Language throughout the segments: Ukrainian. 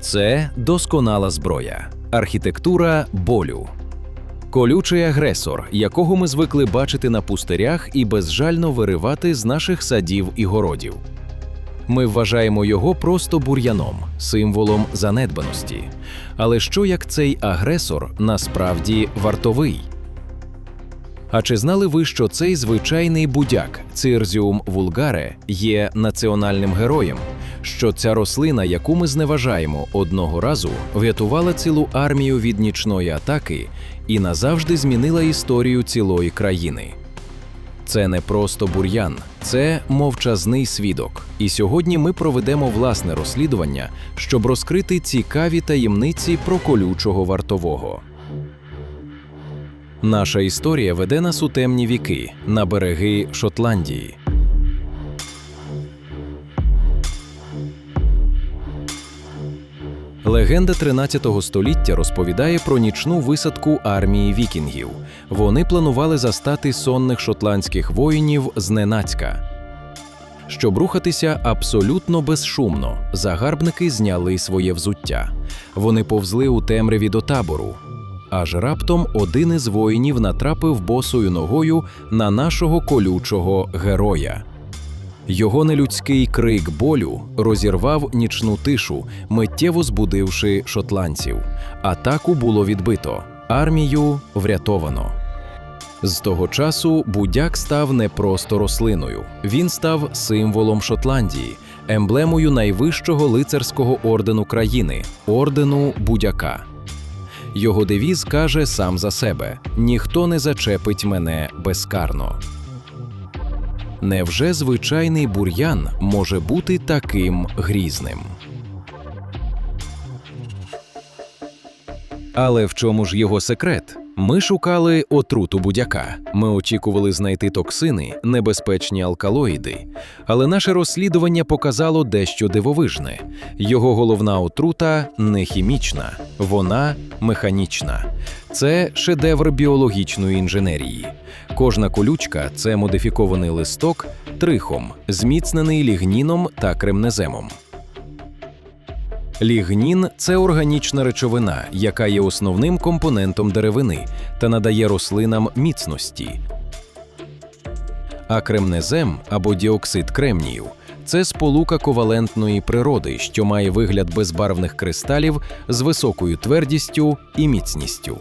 Це досконала зброя, архітектура болю. Колючий агресор, якого ми звикли бачити на пустирях і безжально виривати з наших садів і городів. Ми вважаємо його просто бур'яном, символом занедбаності. Але що як цей агресор насправді вартовий? А чи знали ви, що цей звичайний будяк Цирзіум вулгаре є національним героєм? Що ця рослина, яку ми зневажаємо одного разу, врятувала цілу армію від нічної атаки і назавжди змінила історію цілої країни? Це не просто бур'ян, це мовчазний свідок. І сьогодні ми проведемо власне розслідування, щоб розкрити цікаві таємниці про колючого вартового. Наша історія веде нас у темні віки на береги Шотландії. Легенда 13 століття розповідає про нічну висадку армії вікінгів. Вони планували застати сонних шотландських воїнів зненацька. Щоб рухатися абсолютно безшумно, загарбники зняли своє взуття. Вони повзли у темряві до табору. Аж раптом один із воїнів натрапив босою ногою на нашого колючого героя. Його нелюдський крик болю розірвав нічну тишу, миттєво збудивши шотландців. Атаку було відбито, армію врятовано. З того часу будяк став не просто рослиною, він став символом Шотландії, емблемою найвищого лицарського ордену країни ордену будяка. Його девіз каже сам за себе: ніхто не зачепить мене безкарно. Невже звичайний бур'ян може бути таким грізним? Але в чому ж його секрет? Ми шукали отруту будяка. Ми очікували знайти токсини, небезпечні алкалоїди. Але наше розслідування показало дещо дивовижне. Його головна отрута не хімічна, вона механічна. Це шедевр біологічної інженерії. Кожна колючка це модифікований листок трихом, зміцнений лігніном та кремнеземом. Лігнін це органічна речовина, яка є основним компонентом деревини та надає рослинам міцності. А кремнезем або діоксид кремнію це сполука ковалентної природи, що має вигляд безбарвних кристалів з високою твердістю і міцністю.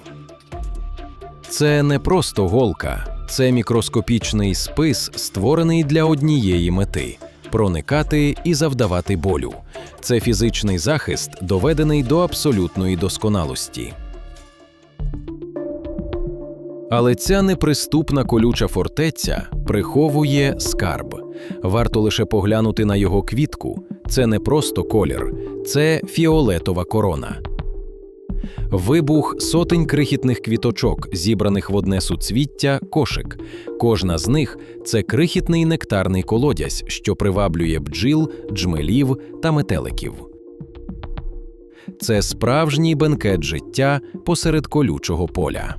Це не просто голка, це мікроскопічний спис, створений для однієї мети проникати і завдавати болю. Це фізичний захист, доведений до абсолютної досконалості. Але ця неприступна колюча фортеця приховує скарб. Варто лише поглянути на його квітку. Це не просто колір, це фіолетова корона. Вибух сотень крихітних квіточок, зібраних в одне суцвіття, кошик. Кожна з них це крихітний нектарний колодязь, що приваблює бджіл, джмелів та метеликів. Це справжній бенкет життя посеред колючого поля.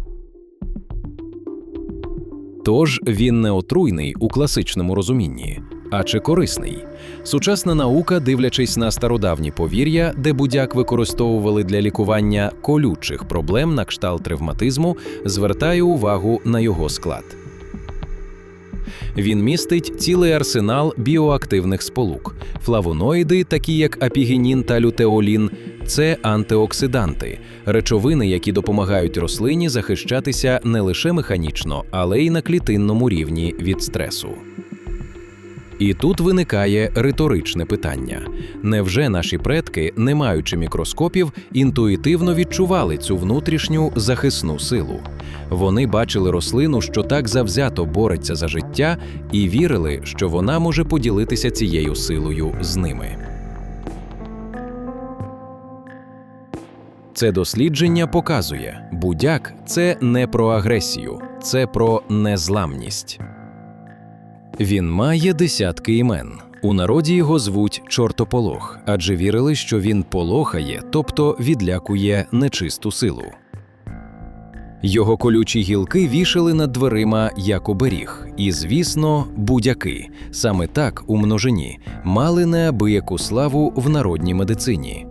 Тож він не отруйний у класичному розумінні, а чи корисний. Сучасна наука, дивлячись на стародавні повір'я, де будяк використовували для лікування колючих проблем на кшталт ревматизму, звертає увагу на його склад. Він містить цілий арсенал біоактивних сполук. Флавоноїди, такі як апігенін та лютеолін, це антиоксиданти, речовини, які допомагають рослині захищатися не лише механічно, але й на клітинному рівні від стресу. І тут виникає риторичне питання: невже наші предки, не маючи мікроскопів, інтуїтивно відчували цю внутрішню захисну силу? Вони бачили рослину, що так завзято бореться за життя, і вірили, що вона може поділитися цією силою з ними. Це дослідження показує, будяк це не про агресію, це про незламність. Він має десятки імен. У народі його звуть чортополох, адже вірили, що він полохає, тобто відлякує нечисту силу. Його колючі гілки вішали над дверима як оберіг, і, звісно, будяки, саме так у множині, мали неабияку славу в народній медицині.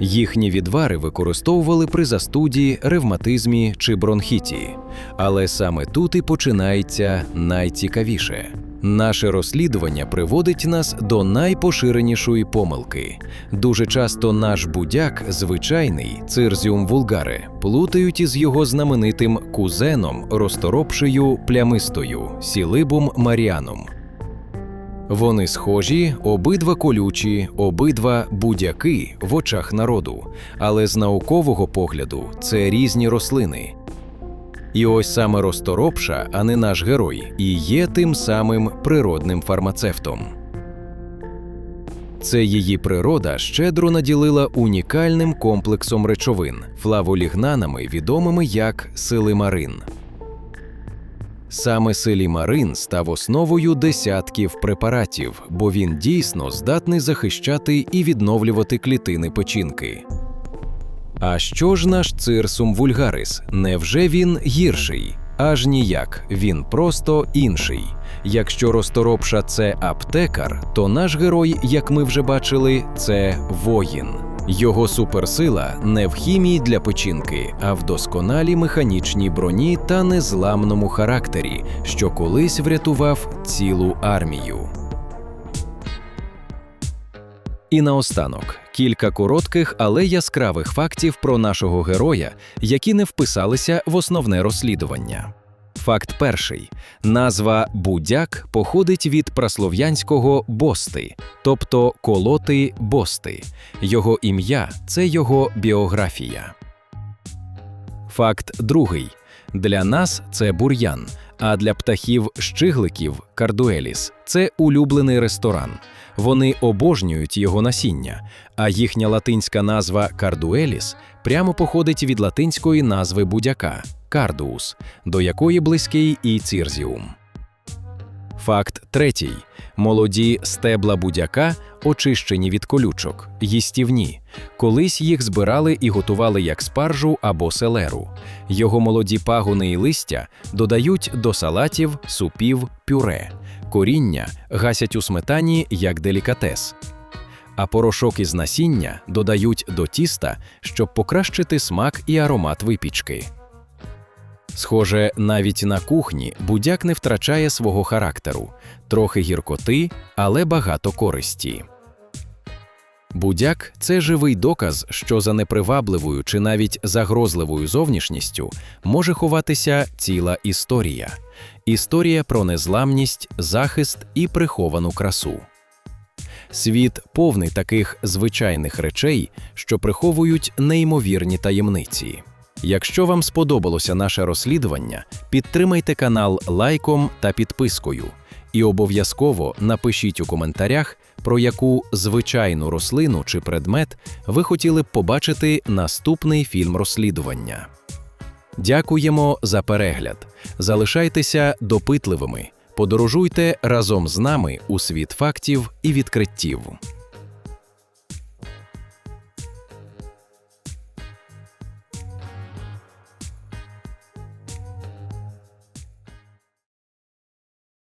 Їхні відвари використовували при застуді, ревматизмі чи бронхіті. Але саме тут і починається найцікавіше. Наше розслідування приводить нас до найпоширенішої помилки. Дуже часто наш будяк, звичайний цирзіум вулгаре, плутають із його знаменитим кузеном, розторопшею плямистою сілибум маріаном. Вони схожі, обидва колючі, обидва будяки в очах народу, але з наукового погляду це різні рослини. І ось саме розторопша, а не наш герой, і є тим самим природним фармацевтом. Це її природа щедро наділила унікальним комплексом речовин, флаволігнанами, відомими як силимарин. Саме силімарин став основою десятків препаратів, бо він дійсно здатний захищати і відновлювати клітини печінки. А що ж наш цирсум вульгарис? Невже він гірший? Аж ніяк, він просто інший. Якщо розторопша це аптекар, то наш герой, як ми вже бачили, це воїн. Його суперсила не в хімії для печінки, а в досконалій механічній броні та незламному характері, що колись врятував цілу армію. І наостанок кілька коротких, але яскравих фактів про нашого героя, які не вписалися в основне розслідування. Факт перший: назва будяк походить від праслов'янського бости, тобто колоти бости. Його ім'я це його біографія. Факт другий: для нас це бур'ян, а для птахів-щигликів кардуеліс це улюблений ресторан. Вони обожнюють його насіння, а їхня латинська назва кардуеліс прямо походить від латинської назви будяка кардуус, до якої близький і цирзіум. Факт третій: молоді стебла будяка очищені від колючок, їстівні. Колись їх збирали і готували як спаржу або селеру. Його молоді пагони і листя додають до салатів, супів, пюре. Коріння гасять у сметані як делікатес. А порошок із насіння додають до тіста, щоб покращити смак і аромат випічки. Схоже, навіть на кухні будяк не втрачає свого характеру, трохи гіркоти, але багато користі. Будяк це живий доказ, що за непривабливою чи навіть загрозливою зовнішністю може ховатися ціла історія історія про незламність, захист і приховану красу. Світ повний таких звичайних речей, що приховують неймовірні таємниці. Якщо вам сподобалося наше розслідування, підтримайте канал лайком та підпискою. І обов'язково напишіть у коментарях, про яку звичайну рослину чи предмет ви хотіли б побачити наступний фільм розслідування. Дякуємо за перегляд. Залишайтеся допитливими, подорожуйте разом з нами у світ фактів і відкриттів.